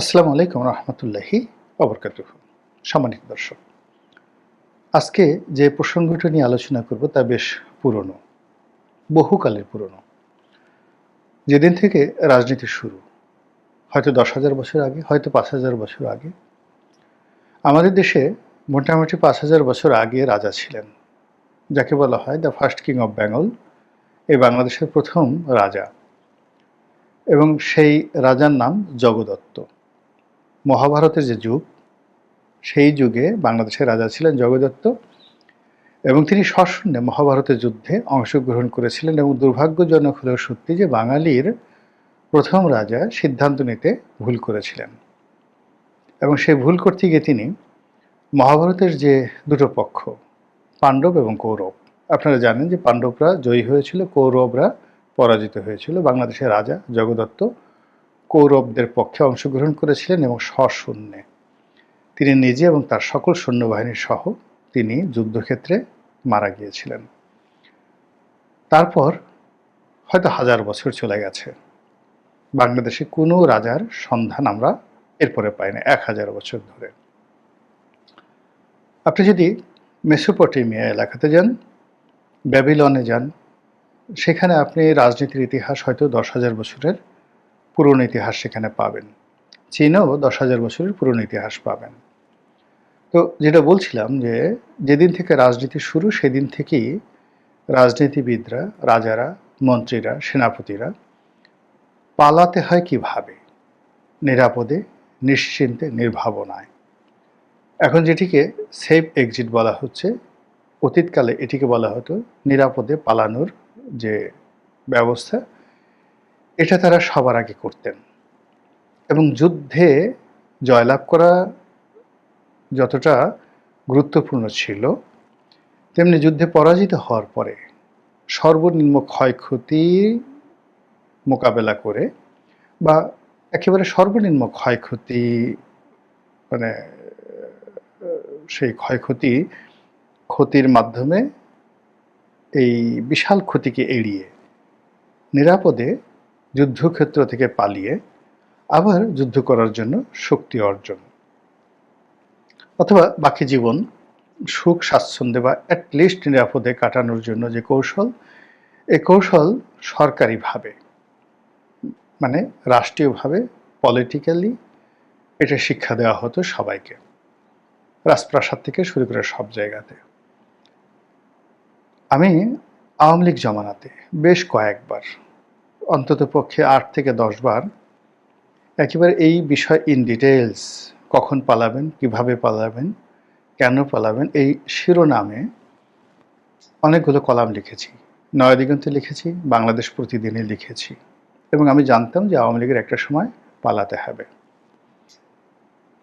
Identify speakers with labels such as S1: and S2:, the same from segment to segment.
S1: আসসালামু আলাইকুম রহমতুল্লাহি অবরকাত সম্মানিত দর্শক, আজকে যে প্রসঙ্গটা নিয়ে আলোচনা করব তা বেশ পুরনো, বহুকালের পুরনো। যেদিন থেকে রাজনীতি শুরু, হয়তো দশ হাজার বছর আগে, হয়তো পাঁচ হাজার বছর আগে, আমাদের দেশে মোটামুটি পাঁচ হাজার বছর আগে রাজা ছিলেন, যাকে বলা হয় the first king of Bengal এই বাংলাদেশের প্রথম রাজা। এবং সেই রাজার নাম জগদত্ত। মহাভারতের যে যুগ, সেই যুগে বাংলাদেশের রাজা ছিলেন জগদত্ত এবং তিনি সশূন্যে মহাভারতের যুদ্ধে অংশগ্রহণ করেছিলেন এবং দুর্ভাগ্যজনক হলেও সত্যি যে বাঙালির প্রথম রাজা সিদ্ধান্ত নিতে ভুল করেছিলেন। এবং সেই ভুল করতে গিয়ে তিনি মহাভারতের যে দুটো পক্ষ, পাণ্ডব এবং কৌরব, আপনারা জানেন যে পাণ্ডবরা জয়ী হয়েছিল, কৌরবরা পরাজিত হয়েছিল, বাংলাদেশের রাজা জগদত্ত কৌরবদের পক্ষে অংশগ্রহণ করেছিলেন এবং সশূন্যে। তিনি নিজে এবং তার সকল সৈন্যবাহিনীর সহ তিনি যুদ্ধক্ষেত্রে মারা গিয়েছিলেন। তারপর হয়তো হাজার বছর চলে গেছে। বাংলাদেশে কোনো রাজার সন্ধান আমরা এরপরে পাই না, এক হাজার বছর ধরে। আপনি যদি মেসোপটেমিয়া এলাকাতে যান, ব্যাবিলনে যান, সেখানে আপনি রাজনীতির ইতিহাস হয়তো দশ হাজার বছরের পুরনো ইতিহাস সেখানে পাবেন। চীনেও দশ হাজার বছরের পুরনো ইতিহাস পাবেন। তো যেটা বলছিলাম যে, যেদিন থেকে রাজনীতি শুরু, সেদিন থেকেই রাজনীতিবিদরা, রাজারা, মন্ত্রীরা, সেনাপতিরা পালাতে হয় কীভাবে? নিরাপদে, নিশ্চিন্তে, নির্ভাবনায়। এখন যেটিকে সেফ এক্সিট বলা হচ্ছে, অতীতকালে এটিকে বলা হতো নিরাপদে পালানোর যে ব্যবস্থা এটা তারা সবার আগে করতেন। এবং যুদ্ধে জয়লাভ করা যতটা গুরুত্বপূর্ণ ছিল, তেমনি যুদ্ধে পরাজিত হওয়ার পরে সর্বনিম্ন ক্ষয়ক্ষতি মোকাবেলা করে বা একেবারে সর্বনিম্ন ক্ষয়ক্ষতি মানে সেই ক্ষয়ক্ষতি, ক্ষতির মাধ্যমে এই বিশাল ক্ষতিকে এড়িয়ে নিরাপদে যুদ্ধক্ষেত্র থেকে পালিয়ে আবার যুদ্ধ করার জন্য শক্তি অর্জন। অথবা বাকি জীবন, সুখ, স্বাচ্ছন্দ্যে বা অ্যাটলিস্ট নিরাপদে কাটানোর জন্য যে কৌশল, এ কৌশল সরকারিভাবে মানে রাষ্ট্রীয়ভাবে পলিটিক্যালি এটা শিক্ষা দেওয়া হতো সবাইকে। রাজপ্রাসাদ থেকে শুরু করে সব জায়গাতে। আমি আওয়ামী লীগ জমানাতে বেশ কয়েকবার অন্তত পক্ষে আট থেকে দশ বার, একেবারে এই বিষয় ইন ডিটেলস কখন পালাবেন, কীভাবে পালাবেন, কেন পালাবেন, এই শিরোনামে অনেকগুলো কলাম লিখেছি। নয়াদিগন্তে লিখেছি, বাংলাদেশ প্রতিদিনে লিখেছি এবং আমি জানতাম যে আওয়ামী লীগের একটা সময় পালাতে হবে।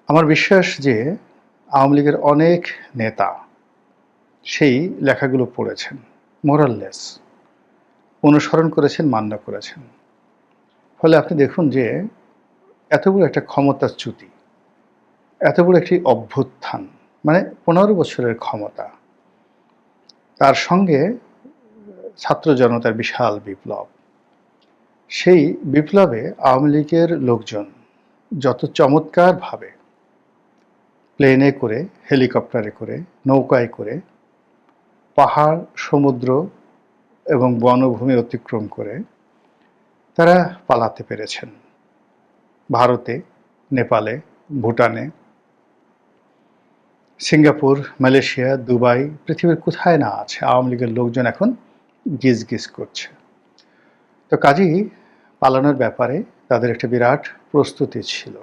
S1: আমার বিশ্বাস যে আওয়ামী লীগের অনেক নেতা সেই লেখাগুলো পড়েছেন মোরাললেস অনুসরণ করেছেন মান্য করেছেন। ফলে আপনি দেখুন যে এত বড় একটা ক্ষমতাচ্যুতি এত বড় একটি অভ্যুত্থান মানে পনেরো বছরের ক্ষমতা, তার সঙ্গে ছাত্র জনতার বিশাল বিপ্লব। সেই বিপ্লবে আওয়ামী লীগের লোকজন যত চমৎকারভাবে প্লেনে করে, হেলিকপ্টারে করে, নৌকায় করে, পাহাড়, সমুদ্র এবং বনভূমি অতিক্রম করে তারা পালাতে পেরেছেন। ভারতে, নেপালে, ভুটানে, সিঙ্গাপুর, মালয়েশিয়া, দুবাই, পৃথিবীর কোথায় না আছে, আওয়ামী লীগের লোকজন এখন গিজ গিজ করছে। তো কাজেই পালানোর ব্যাপারে তাদের একটা বিরাট প্রস্তুতি ছিল।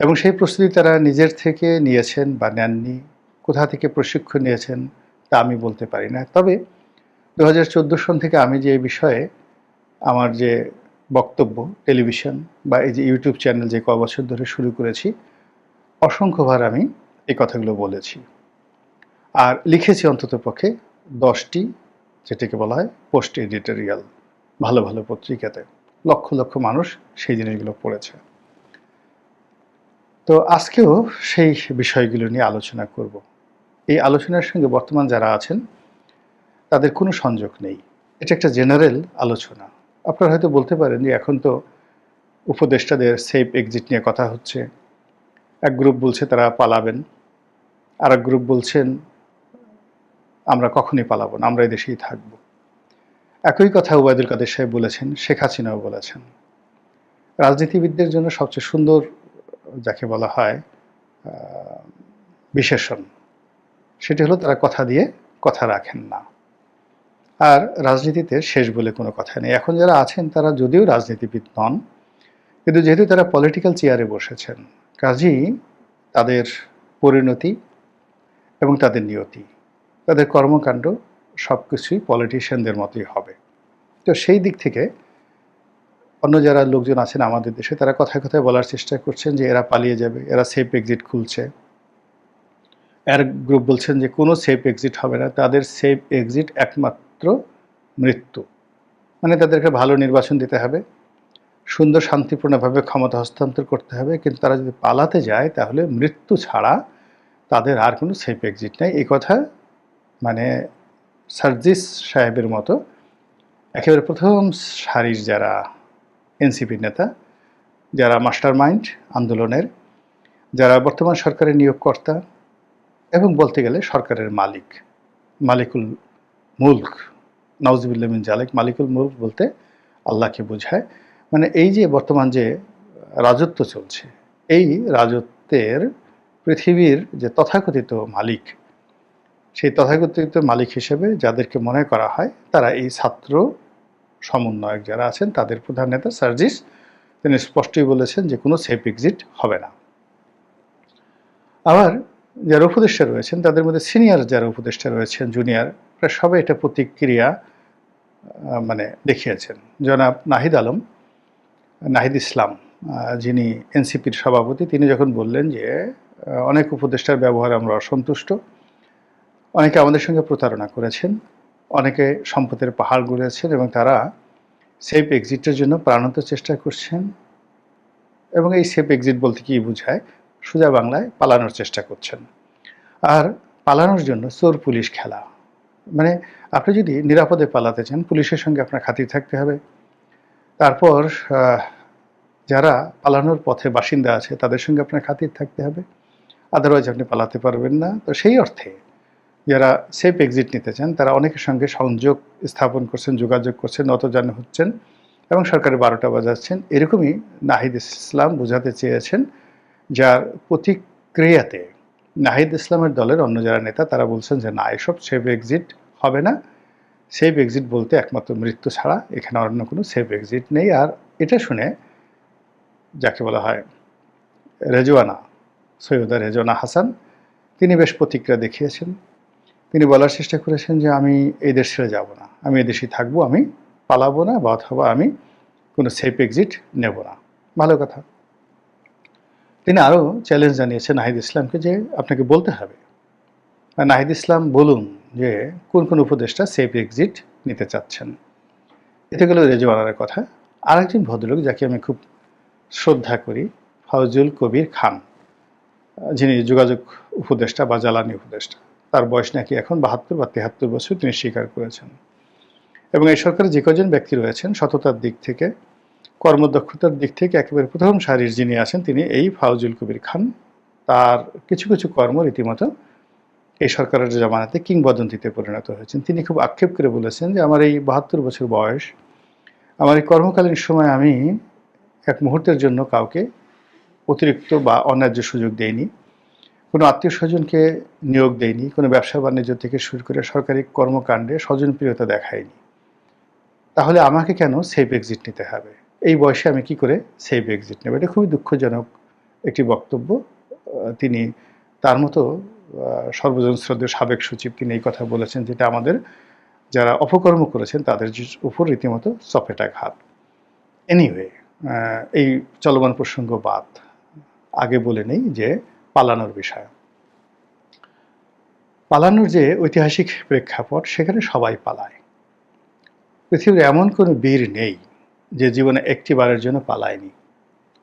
S1: এবং সেই প্রস্তুতি তারা নিজের থেকে নিয়েছেন বা নেননি, কোথা থেকে প্রশিক্ষণ নিয়েছেন তা আমি বলতে পারি না। তবে দু হাজার চোদ্দ সন থেকে আমি যে এই বিষয়ে আমার যে বক্তব্য, টেলিভিশন বা এই যে ইউটিউব চ্যানেল যে ক বছর ধরে শুরু করেছি, অসংখ্যবার আমি এই কথাগুলো বলেছি। আর লিখেছি অন্তত পক্ষে দশটি যেটাকে বলা হয় পোস্ট এডিটোরিয়াল, ভালো ভালো পত্রিকাতে। লক্ষ লক্ষ মানুষ সেই জিনিসগুলো পড়েছে। তো আজকেও সেই বিষয়গুলো নিয়ে আলোচনা করব। এই আলোচনার সঙ্গে বর্তমান যারা আছেন তাদের কোনো সংযোগ নেই। এটা একটা জেনারেল আলোচনা। আপনারা হয়তো বলতে পারেন যে এখন তো উপদেষ্টাদের সেফ এক্সিট নিয়ে কথা হচ্ছে। এক গ্রুপ বলছে তারা পালাবেন। আর এক গ্রুপ বলছেন, আমরা কখনই পালাবো না, আমরা এই দেশেই থাকব। একই কথা ওবায়দুল কাদের সাহেব বলেছেন, শেখ হাসিনাও বলেছেন। রাজনীতিবিদদের জন্য সবচেয়ে সুন্দর যাকে বলা হয় বিশেষণ, সেটি হলো তারা কথা দিয়ে কথা রাখেন না। আর রাজনীতিতে শেষ বলে কোনো কথা নেই। এখন যারা আছেন, তারা যদিও রাজনীতিবিদ নন, কিন্তু যেহেতু তারা পলিটিক্যাল চেয়ারে বসেছেন কাজেই তাদের পরিণতি এবং তাদের নিয়তি, তাদের কর্মকাণ্ড সব কিছুই পলিটিশিয়ানদের মতোই হবে। তো সেই দিক থেকে অন্য যারা লোকজন আছেন আমাদের দেশে, তারা কথায় কথায় বলার চেষ্টা করছেন যে এরা পালিয়ে যাবে, এরা সেফ এক্সিট খুলছে। এর গ্রুপ বলছেন যে কোনো সেফ এক্সিট হবে না, তাদের সেফ এক্সিট একমাত্র মৃত্যু। মানে তাদেরকে ভালো নির্বাচন দিতে হবে, সুন্দর শান্তিপূর্ণভাবে ক্ষমতা হস্তান্তর করতে হবে, কিন্তু তারা যদি পালাতে যায় তাহলে মৃত্যু ছাড়া তাদের আর কোনো সেফ এক্সিট নেই। এই কথা মানে সার্জিস সাহেবের মতো একেবারে প্রথম সারির যারা এনসিপির নেতা, যারা মাস্টার মাইন্ড আন্দোলনের, যারা বর্তমান সরকারের নিয়োগকর্তা এবং বলতে গেলে সরকারের মালিক, মালিকুল মুলক। নওয়াজবিল্লা মিন জালেক, মালিকুল মুলক বলতে আল্লাহকে বোঝায়। মানে এই যে বর্তমান যে রাজত্ব চলছে, এই রাজত্বের পৃথিবীর যে তথাকথিত মালিক, সেই তথাকথিত মালিক হিসেবে যাদেরকে মনে করা হয়, তারা এই ছাত্র সমন্বয়ক যারা আছেন, তাদের প্রধান নেতা সার্জিস, তিনি স্পষ্টই বলেছেন যে কোনো সেফ এক্সিট হবে না। আবার যারা উপদেষ্টা রয়েছেন, তাদের মধ্যে সিনিয়র যারা উপদেষ্টা রয়েছেন, জুনিয়র প্রায় সবাই এটা প্রতিক্রিয়া মানে দেখিয়েছেন। জনাব নাহিদ আলম, নাহিদ ইসলাম যিনি এনসিপির সভাপতি, তিনি যখন বললেন যে অনেক উপদেষ্টার ব্যবহার আমরা অসন্তুষ্ট, অনেকে আমাদের সঙ্গে প্রতারণা করেছেন, অনেকে সম্পদের পাহাড় গড়েছেন এবং তারা সেফ এক্সিটের জন্য প্রাণান্ত চেষ্টা করছেন এবং এই সেফ এক্সিট বলতে কি বোঝায়? সোজা বাংলায় পালানোর চেষ্টা করছেন। আর পালানোর জন্য চোর পুলিশ খেলা। মানে আপনি যদি নিরাপদে পালাতে চান, পুলিশের সঙ্গে আপনার খাতির থাকতে হবে। তারপর যারা পালানোর পথে বাসিন্দা আছে, তাদের সঙ্গে আপনার খাতির থাকতে হবে। আদারওয়াইজ আপনি পালাতে পারবেন না। তো সেই অর্থে যারা সেফ এক্সিট নিতে চান, তারা অনেকের সঙ্গে সংযোগ স্থাপন করছেন, যোগাযোগ করছেন, নতজান হচ্ছেন এবং সরকারের বারোটা বাজাচ্ছেন। এরকমই নাহিদ ইসলাম বোঝাতে চেয়েছেন, যার প্রতিক্রিয়াতে নাহিদ ইসলামের দলের অন্য যারা নেতা, তারা বলছেন যে, না, এসব সেফ এক্সিট হবে না। সেফ এক্সিট বলতে একমাত্র মৃত্যু ছাড়া এখানে অন্য কোনো সেফ এক্সিট নেই। আর এটা শুনে যাকে বলা হয় রেজওয়ানা, সৈয়দা রেজওয়ানা হাসান, তিনি বেশ প্রতিক্রিয়া দেখিয়েছেন। তিনি বলার চেষ্টা করেছেন যে, আমি এই দেশ ছেড়ে যাব না। আমি এই দেশেই থাকব। আমি পালাবো না বা অথবা আমি কোনো সেফ এক্সিট নেব না। ভালো কথা। তিনি আরও চ্যালেঞ্জ জানিয়েছেন নাহিদ ইসলামকে যে আপনাকে বলতে হবে। নাহিদ ইসলাম বলুন যে কোন কোন উপদেষ্টা সেফ এক্সিট নিতে চাচ্ছেন। এতে গেল রেজওয়ানার কথা। আরেকজন ভদ্রলোক যাকে আমি খুব শ্রদ্ধা করি ফাউজুল কবির খান। যিনি যোগাযোগ উপদেষ্টা বা জ্বালানি উপদেষ্টা। তার বয়স নাকি এখন বাহাত্তর বা তেহাত্তর বছর তিনি স্বীকার করেছেন। এবং এই সরকারে যে কজন ব্যক্তি রয়েছেন সততার দিক থেকে কর্মদক্ষতার দিক থেকে একেবারে প্রথম সারির যিনি আছেন, তিনি এই ফাউজুল কবির খান। তার কিছু কিছু কর্ম রীতিমতো এই সরকারের জামানাতে কিংবদন্তিতে পরিণত হয়েছেন। তিনি খুব আক্ষেপ করে বলেছেন যে, আমার এই বাহাত্তর বছর বয়স, আমার এই কর্মকালীন সময় আমি এক মুহূর্তের জন্য কাউকে অতিরিক্ত বা অন্যায্য সুযোগ দেয়নি কোনো আত্মীয় স্বজনকে নিয়োগ দেয়নি কোনো ব্যবসা বাণিজ্য থেকে শুরু করে সরকারি কর্মকাণ্ডে স্বজনপ্রিয়তা দেখায়নি তাহলে আমাকে কেন সেফ এক্সিট নিতে হবে? এই বয়সে আমি কি করে সেফ এক্সিট নেব? এটা খুবই দুঃখজনক একটি বক্তব্য। তিনি তার মতো আহ, সর্বজন শ্রদ্ধেয় সাবেক সচিব তিনি এই কথা বলেছেন যেটা আমাদের যারা অপকর্ম করেছেন তাদের উপর রীতিমতো চপেটাঘাত এনিওয়ে এই চলমান প্রসঙ্গ বাদ আগে বলে নেই যে পালানোর বিষয়। পালানোর যে ঐতিহাসিক প্রেক্ষাপট সেখানে সবাই পালায়। পৃথিবীর এমন কোনো বীর নেই যে জীবনে একটি বারের জন্য পালায়নি,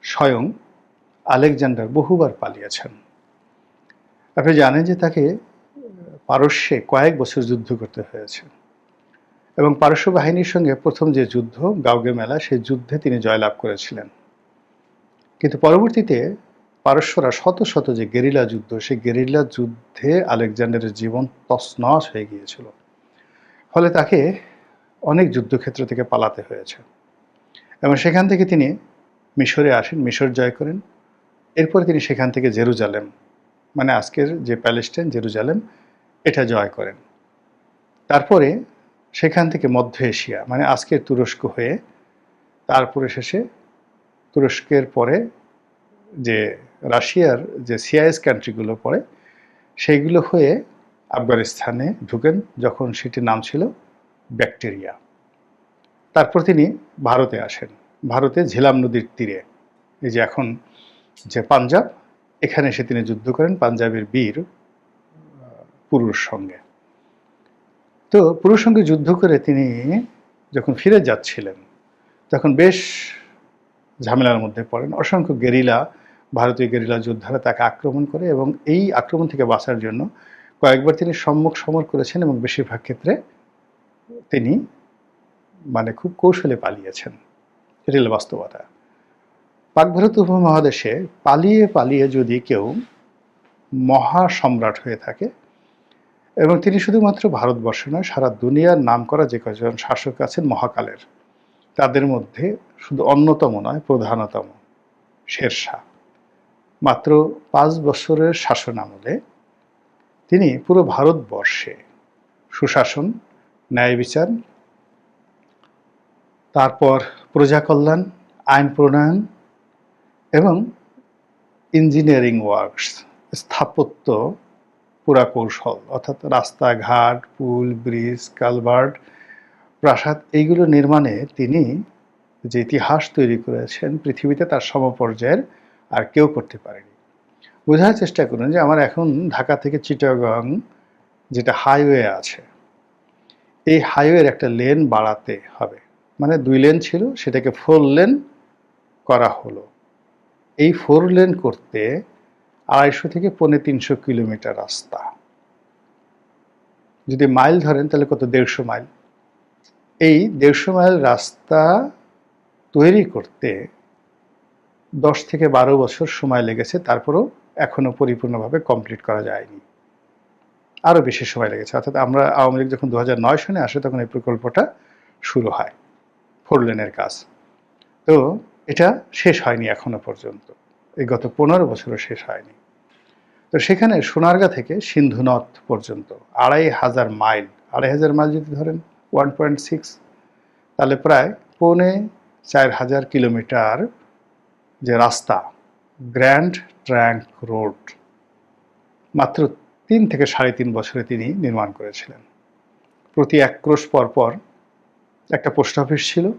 S1: স্বয়ং আলেকজান্ডার বহুবার পালিয়েছেন। আপনি জানেন যে তাকে পারস্যে কয়েক বছর যুদ্ধ করতে হয়েছে এবং পারস্য বাহিনীর সঙ্গে প্রথম যে যুদ্ধ গাউগে মেলা সেই যুদ্ধে তিনি জয়লাভ করেছিলেন। কিন্তু পরবর্তীতে পারস্যরা শত শত যে গেরিলা যুদ্ধ, সেই গেরিলা যুদ্ধে আলেকজান্ডারের জীবন তছনছ হয়ে গিয়েছিল। ফলে তাকে অনেক যুদ্ধক্ষেত্র থেকে পালাতে হয়েছে। এবং সেখান থেকে তিনি মিশরে আসেন, মিশর জয় করেন। এরপরে তিনি সেখান থেকে জেরুজালেম মানে আজকের যে প্যালেস্টাইন জেরুজালেম, এটা জয় করেন। তারপরে সেখান থেকে মধ্য এশিয়া মানে আজকের তুরস্ক হয়ে তারপরে শেষে তুরস্কের পরে যে রাশিয়ার যে সিআইএস কান্ট্রিগুলো পড়ে, সেইগুলো হয়ে আফগানিস্তানে ঢুকেন, যখন সেটির নাম ছিল ব্যাকটেরিয়া। তারপর তিনি ভারতে আসেন। ভারতে ঝিলাম নদীর তীরে। এই যে এখন যে পাঞ্জাব, এখানে এসে তিনি যুদ্ধ করেন পাঞ্জাবের বীর পুরুষ সঙ্গে। তো পুরুষ সঙ্গে যুদ্ধ করে তিনি যখন ফিরে যাচ্ছিলেন, তখন বেশ ঝামেলার মধ্যে পড়েন। অসংখ্য গেরিলা, ভারতীয় গেরিলা যোদ্ধারা তাকে আক্রমণ করে এবং এই আক্রমণ থেকে বাঁচার জন্য কয়েকবার তিনি সম্মুখ সমর করেছেন এবং বেশিরভাগ ক্ষেত্রে তিনি মানে খুব কৌশলে পালিয়েছেন। হলো বাস্তবতা। পাক ভারত উপমহাদেশে পালিয়ে পালিয়ে যদি কেউ মহা সম্রাট হয়ে থাকে এবং তিনি শুধুমাত্র ভারতবর্ষে নয়, সারা দুনিয়ার নাম করা যে কজন শাসক আছেন মহাকালের, তাদের মধ্যে শুধু অন্যতম নয়, প্রধানতম শেরশাহ। মাত্র পাঁচ বছরের শাসন আমলে তিনি পুরো ভারতবর্ষে সুশাসন, ন্যায় বিচার তারপর প্রজা কল্যাণ, আইন প্রণয়ন এবং ইঞ্জিনিয়ারিং ওয়ার্কস, স্থাপত্য পুরা কৌশল অর্থাৎ রাস্তাঘাট, পুল, ব্রিজ, কালভার্ট, প্রাসাদ, এইগুলো নির্মাণে তিনি যে ইতিহাস তৈরি করেছেন পৃথিবীতে তার সমপর্যায়ের আর কেউ করতে পারেনি। বোঝার চেষ্টা করুন যে আমার এখন ঢাকা থেকে চিটাগং যেটা হাইওয়ে আছে, এই হাইওয়ের একটা লেন বাড়াতে হবে। মানে দুই লেন ছিল, সেটাকে ফোর লেন করা হলো। এই ফোর লেন করতে আড়াইশো থেকে পৌনে তিনশো কিলোমিটার রাস্তা। যদি মাইল ধরেন, তাহলে কত? দেড়শো মাইল। এই দেড়শো মাইল রাস্তা তৈরি করতে দশ থেকে বারো বছর সময় লেগেছে, তারপরেও এখনও পরিপূর্ণভাবে কমপ্লিট করা যায়নি। আরও বেশি সময় লেগেছে। অর্থাৎ আমরা আওয়ামী লীগ যখন দু সনে আসে, তখন এই প্রকল্পটা শুরু হয়। ফোর লেনের কাজ। তো এটা শেষ হয়নি এখনও পর্যন্ত। এই গত পনেরো বছরও শেষ হয়নি। তো সেখানে সোনারগা থেকে সিন্ধু নদ পর্যন্ত, আড়াই হাজার মাইল, আড়াই হাজার মাইল যদি ধরেন, ওয়ান পয়েন্ট সিক্স, তাহলে প্রায় পৌনে চার হাজার কিলোমিটার যে রাস্তা, গ্র্যান্ড ট্র্যাঙ্ক রোড, মাত্র তিন থেকে সাড়ে তিন বছরে তিনি নির্মাণ করেছিলেন। প্রতি এক ক্রোশ পর পর একটা পোস্ট অফিস ছিল,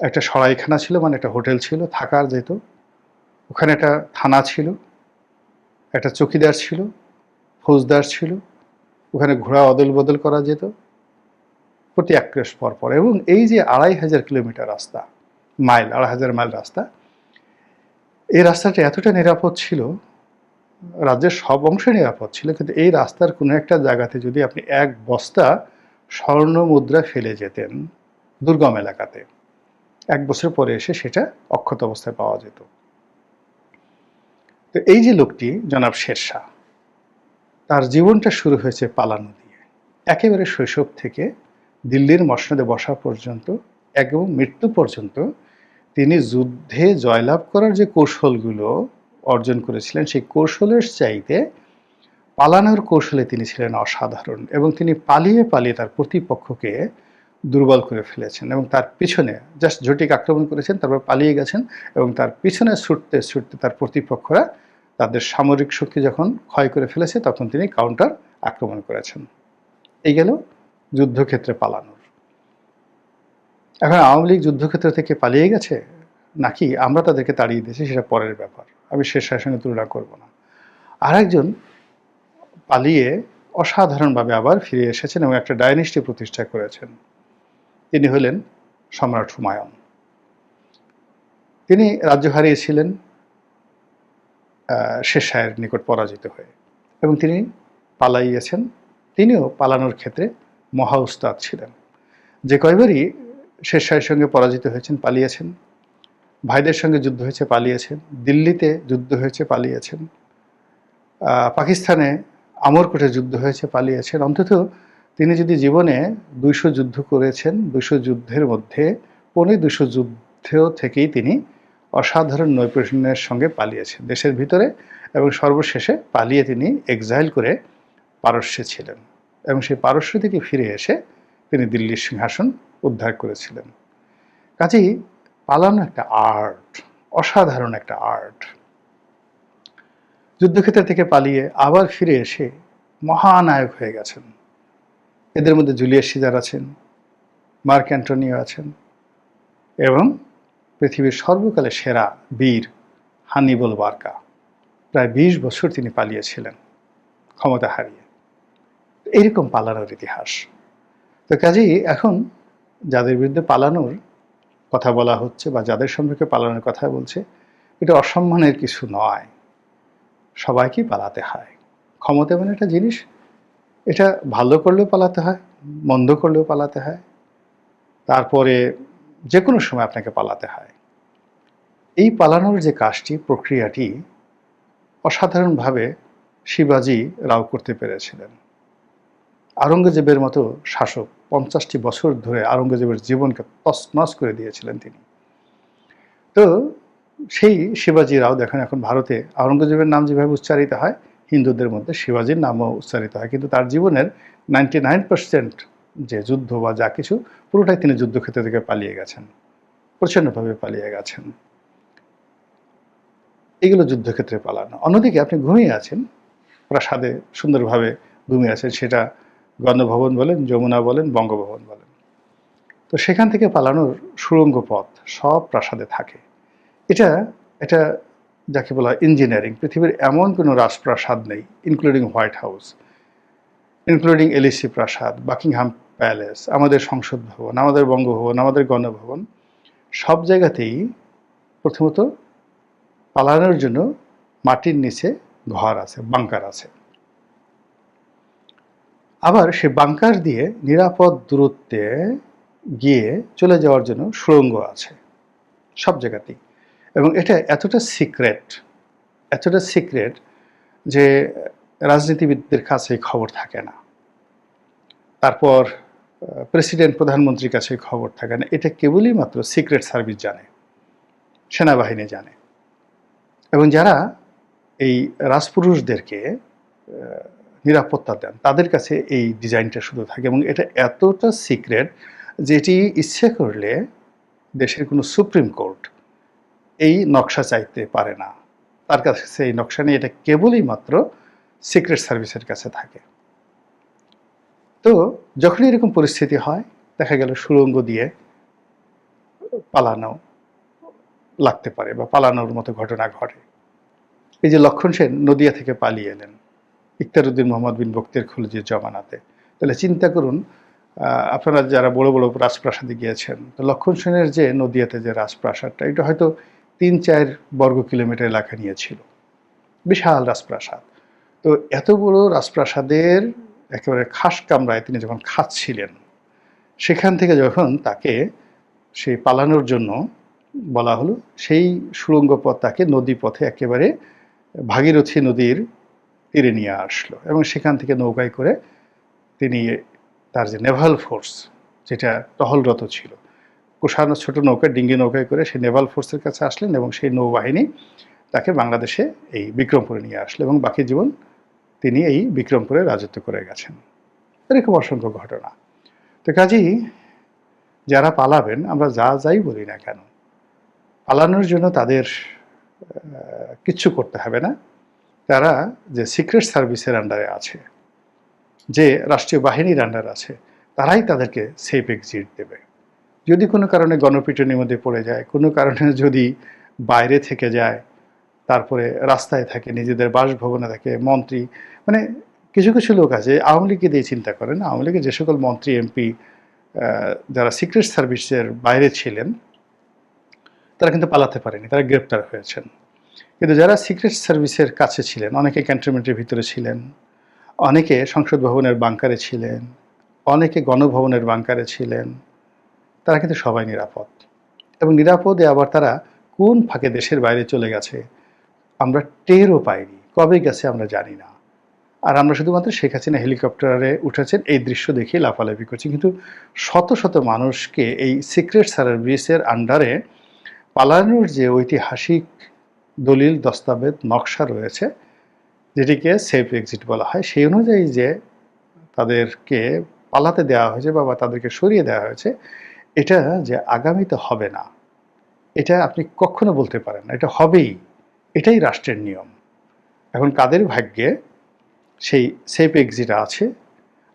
S1: একটা সরাইখানা ছিল মানে একটা হোটেল ছিল, থাকার যেত ওখানে একটা থানা ছিল, একটা চকিদার ছিল, ফৌজদার ছিল। ওখানে ঘোড়া অদল বদল করা যেত। প্রতি এক ক্রোশ পর পর। এবং এই যে আড়াই হাজার কিলোমিটার রাস্তা, মাইল, আড়াই হাজার মাইল রাস্তা, এই রাস্তাটা এতটা নিরাপদ ছিল, রাজ্যের সব অংশে নিরাপদ ছিল, কিন্তু এই রাস্তার কোনো একটা জায়গাতে যদি আপনি এক বস্তা স্বর্ণ মুদ্রা ফেলে যেতেন দুর্গম এলাকাতে। এক বছর পরে এসে সেটা অক্ষত অবস্থায় পাওয়া যেত। তো এই যে লোকটি, জনাব শেরশাহ, তার জীবনটা শুরু হয়েছে পালানো দিয়ে। একেবারে শৈশব থেকে দিল্লির মসনদে বসা পর্যন্ত এবং মৃত্যু পর্যন্ত তিনি যুদ্ধে জয়লাভ করার যে কৌশলগুলো অর্জন করেছিলেন, সেই কৌশলের চাইতে পালানোর কৌশলে তিনি ছিলেন অসাধারণ এবং তিনি পালিয়ে পালিয়ে তার প্রতিপক্ষকে দুর্বল করে ফেলেছেন এবং তার পিছনে জাস্ট ঝটিক আক্রমণ করেছেন, তারপর পালিয়ে গেছেন এবং তার পিছনে ছুটতে ছুটতে তার প্রতিপক্ষরা তাদের সামরিক শক্তি যখন ক্ষয় করে ফেলেছে, তখন তিনি কাউন্টার আক্রমণ করেছেন। এই গেল যুদ্ধক্ষেত্রে পালানোর। এখন আওয়ামী লীগ যুদ্ধক্ষেত্র থেকে পালিয়ে গেছে নাকি আমরা তাদেরকে তাড়িয়ে দিয়েছি, সেটা পরের ব্যাপার। আমি শেরশাহের সঙ্গে তুলনা করব না। আরেকজন পালিয়ে অসাধারণভাবে আবার ফিরে এসেছেন এবং একটা ডাইনেস্টি প্রতিষ্ঠা করেছেন। তিনি হলেন সম্রাট হুমায়ুন। তিনি রাজ্য হারিয়েছিলেন শেরশাহের নিকট পরাজিত হয়ে এবং তিনি পালাইয়েছেন। তিনিও পালানোর ক্ষেত্রে মহা উস্তাদ ছিলেন। যে কয়বারই শেরশাহের সঙ্গে পরাজিত হয়েছেন, পালিয়েছেন। ভাইদের সঙ্গে যুদ্ধ হয়েছে, পালিয়েছেন। দিল্লিতে যুদ্ধ হয়েছে, পালিয়েছেন। পাকিস্তানে আমরকোটে যুদ্ধ হয়েছে, পালিয়েছেন। অন্তত তিনি যদি জীবনে দুইশো যুদ্ধ করেছেন, দুইশো যুদ্ধের মধ্যে, পৌনে দুশো যুদ্ধ থেকেই তিনি অসাধারণ নৈপুণ্যের সঙ্গে পালিয়েছেন। দেশের ভিতরে এবং সর্বশেষে পালিয়ে তিনি এক্সাইল করে পারস্যে ছিলেন এবং সেই পারস্য থেকে ফিরে এসে তিনি দিল্লির সিংহাসন উদ্ধার করেছিলেন। কাজেই পালানো একটা আর্ট অসাধারণ একটা আর্ট যুদ্ধক্ষেত্র থেকে পালিয়ে আবার ফিরে এসে মহানায়ক হয়ে গেছেন। এদের মধ্যে জুলিয়াস সিজার আছেন, মার্ক অ্যান্টনিও আছেন এবং পৃথিবীর সর্বকালে সেরা বীর হানিবল বার্কা। প্রায় বিশ বছর তিনি পালিয়েছিলেন ক্ষমতা হারিয়ে। এইরকম পালানোর ইতিহাস। তো কাজেই এখন যাদের বিরুদ্ধে পালানোর কথা বলা হচ্ছে বা যাদের সম্পর্কে পালানোর কথা বলছে, এটা অসম্মানের কিছু নয়। সবাইকেই পালাতে হয়। ক্ষমতা মানে একটা জিনিস, এটা ভালো করলেও পালাতে হয়, মন্দ করলেও পালাতে হয়। তারপরে যে কোনো সময় আপনাকে পালাতে হয়। এই পালানোর যে কাজটি, প্রক্রিয়াটি অসাধারণভাবে শিবাজি রাও করতে পেরেছিলেন। আওরঙ্গজেবের মতো শাসক পঞ্চাশটি বছর ধরে আওরঙ্গজেবের জীবনকে তছনছ করে দিয়েছিলেন তিনি। তো সেই শিবাজি রাও দেখেন এখন ভারতে আওরঙ্গজেবের নাম যেভাবে উচ্চারিত হয়, হিন্দুদের মধ্যে শিবাজির নামও উচ্চারিত হয়। কিন্তু তার জীবনের নাইনটি নাইন যে যুদ্ধ বা যা কিছু, পুরোটাই তিনি যুদ্ধক্ষেত্র থেকে পালিয়ে গেছেন প্রচণ্ডভাবে পালিয়ে গেছেন। এগুলো যুদ্ধক্ষেত্রে পালানো। অন্যদিকে আপনি ঘুমিয়ে আছেন, প্রাসাদে সুন্দরভাবে ঘুমিয়ে আছেন, সেটা গণভবন বলেন, যমুনা বলেন, বঙ্গভবন বলেন। তো সেখান থেকে পালানোর সুড়ঙ্গ পথ সব প্রাসাদে থাকে। এটা এটা যাকে বলা হয় ইঞ্জিনিয়ারিং পৃথিবীর এমন কোনো রাজপ্রাসাদ নেই including White House including Elysee প্রাসাদ বাকিংহাম প্যালেস আমাদের সংসদ ভবন, আমাদের বঙ্গভবন, আমাদের গণভবন, সব জায়গাতেই প্রথমত পালানোর জন্য মাটির নিচে ঘর আছে, বাংকার আছে। আবার সে বাংকার দিয়ে নিরাপদ দূরত্বে গিয়ে চলে যাওয়ার জন্য সুড়ঙ্গ আছে, সব জায়গাতেই। এবং এটা এতটা সিক্রেট এতটা সিক্রেট যে রাজনীতিবিদদের কাছে খবর থাকে না। তারপর প্রেসিডেন্ট প্রধানমন্ত্রীর কাছে খবর থাকে না। এটা কেবলই মাত্র সিক্রেট সার্ভিস জানে, সেনাবাহিনী জানে। এবং যারা এই রাজপুরুষদেরকে নিরাপত্তা দেন, তাদের কাছে এই ডিজাইনটা শুধু থাকে এবং এটা এতটা সিক্রেট যেটি ইচ্ছে করলে দেশের কোনো সুপ্রিম কোর্ট এই নকশা চাইতে পারে না। তার কাছে সেই নকশা নেই এটা কেবলই মাত্র সিক্রেট সার্ভিসের কাছে থাকে। তো যখনই এরকম পরিস্থিতি হয়, দেখা গেল সুড়ঙ্গ দিয়ে পালানো লাগতে পারে বা পালানোর মতো ঘটনা ঘটে। এই যে লক্ষণ সেন নদিয়া থেকে পালিয়ে এলেন ইকতারুদ্দিন মোহাম্মদ বিন বক্তের খুলজির জমানাতে। তাহলে চিন্তা করুন আপনারা যারা বড় বড় রাজপ্রাসাদে গিয়েছেন, তো লক্ষণ সেনের যে নদিয়াতে যে রাজপ্রাসাদটা, এটা হয়তো তিন চার বর্গ কিলোমিটার এলাকা নিয়েছিল। বিশাল রাজপ্রাসাদ। তো এত বড় রাজপ্রাসাদের একেবারে খাস কামরায় তিনি যখন খাচ্ছিলেন, সেখান থেকে যখন তাকে সেই পালানোর জন্য বলা হলো, সেই সুড়ঙ্গ পথ তাকে নদী পথে একেবারে ভাগীরথী নদীর তীরে নিয়ে আসলো এবং সেখান থেকে নৌকায় করে তিনি তার যে নেভাল ফোর্স, যেটা টহলরত ছিল কুষানো ছোট নৌকা ডিঙ্গি নৌকায় করে সেই নেভাল ফোর্সের কাছে আসলেন এবং সেই নৌবাহিনী তাকে বাংলাদেশে এই বিক্রমপুরে নিয়ে আসলো এবং বাকি জীবন তিনি এই বিক্রমপুরে রাজত্ব করে গেছেন। এরকম অসংখ্য ঘটনা। তো কাজেই যারা পালাবেন, আমরা যা যাই বলি না কেন, পালানোর জন্য তাদের কিচ্ছু করতে হবে না। তারা যে সিক্রেট সার্ভিসের আন্ডারে আছে, যে রাষ্ট্রীয় বাহিনীর আন্ডার আছে, তারাই তাদেরকে সেফ এক্সিট দেবে। যদি কোনো কারণে গণপিটনের মধ্যে পড়ে যায়, কোনো কারণে যদি বাইরে থেকে যায়, তারপরে রাস্তায় থাকে, নিজেদের বাসভবনে থাকে, মন্ত্রী মানে কিছু কিছু লোক আছে, আওয়ামী লীগকে দিয়ে চিন্তা করেন, আওয়ামী লীগের যে সকল মন্ত্রী, এমপি যারা সিক্রেট সার্ভিসের বাইরে ছিলেন, তারা কিন্তু পালাতে পারেনি, তারা গ্রেপ্তার হয়েছেন। কিন্তু যারা সিক্রেট সার্ভিসের কাছে ছিলেন, অনেকে ক্যান্টনমেন্টের ভিতরে ছিলেন, অনেকে সংসদ ভবনের বাংকারে ছিলেন, অনেকে গণভবনের বাংকারে ছিলেন তারা কিন্তু সবাই নিরাপদ। এবং নিরাপদে আবার তারা কোন ফাঁকে দেশের বাইরে চলে গেছে, আমরা টেরও পাইনি। কবে গেছে আমরা জানি না। আর আমরা শুধুমাত্র শেখ হাসিনা হেলিকপ্টারে উঠেছেন এই দৃশ্য দেখে লাফালাফি করছি কিন্তু শত শত মানুষকে এই সিক্রেট সার্ভিসের আন্ডারে পালানোর যে ঐতিহাসিক দলিল, দস্তাবেজ, নকশা রয়েছে, যেটিকে সেফ এক্সিট বলা হয়, সেই অনুযায়ী যে তাদেরকে পালাতে দেওয়া হয়েছে বা তাদেরকে সরিয়ে দেওয়া হয়েছে এটা যে আগামীতে হবে না, এটা আপনি কখনো বলতে পারেন না। এটা হবেই। এটাই রাষ্ট্রের নিয়ম। এখন কাদের ভাগ্যে সেই সেফ এক্সিট আছে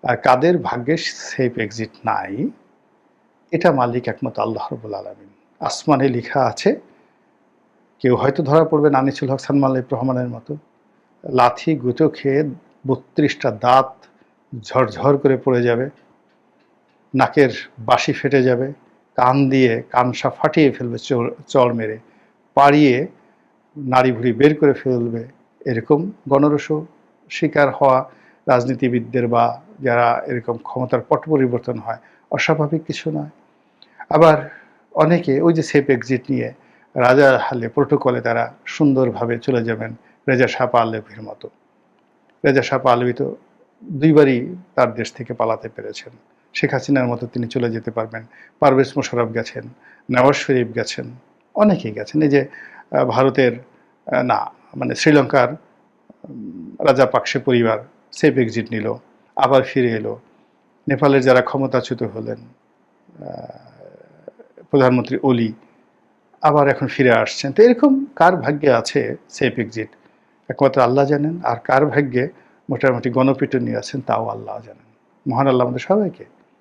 S1: আর কাদের ভাগ্যে সেফ এক্সিট নাই, এটা মালিক একমত আল্লাহ রবুল আলমিন। আসমানে লেখা আছে, কেউ হয়তো ধরা পড়বে নানিসুল হক সালমান রহমানের মতো। লাথি, গুঁতো খেয়ে বত্রিশটা দাঁত ঝরঝর করে পড়ে যাবে। নাকের বাঁশি ফেটে যাবে, কান দিয়ে কানসা ফাটিয়ে ফেলবে চড় মেরে, পাড়িয়ে নাড়ি ভুড়ি বের করে ফেলবে এরকম গণরস শিকার হওয়া রাজনীতিবিদদের বা যারা এরকম ক্ষমতার পট পরিবর্তন হয় অস্বাভাবিক কিছু নয়। আবার অনেকে ওই যে সেফ এক্সিট নিয়ে রাজা হালে প্রোটোকলে তারা সুন্দরভাবে চলে যাবেন রেজা সাপা আলভির মতো। রেজা সাপা আলভি তো দুইবারই তার দেশ থেকে পালাতে পেরেছেন। শেখ হাসিনার মতো তিনি চলে যেতে পারবেন। পারভেজ মোশারফ গেছেন, নওয়াজ শরীফ গেছেন, অনেকেই গেছেন। এই যে ভারতের না মানে শ্রীলঙ্কার রাজা পাকসে পরিবার সেফ এক্সিট নিল, আবার ফিরে এলো। নেপালের যারা ক্ষমতাচ্যুত হলেন প্রধানমন্ত্রী ওলি, আবার এখন ফিরে আসছেন। তো এরকম কার ভাগ্যে আছে সেফ এক্সিট? একমাত্র আল্লাহ জানেন, আর কার ভাগ্যে মোটামুটি গণপিটুনি আছেন তাও আল্লাহ জানেন। মহান আল্লাহ আমাদের সবাইকে।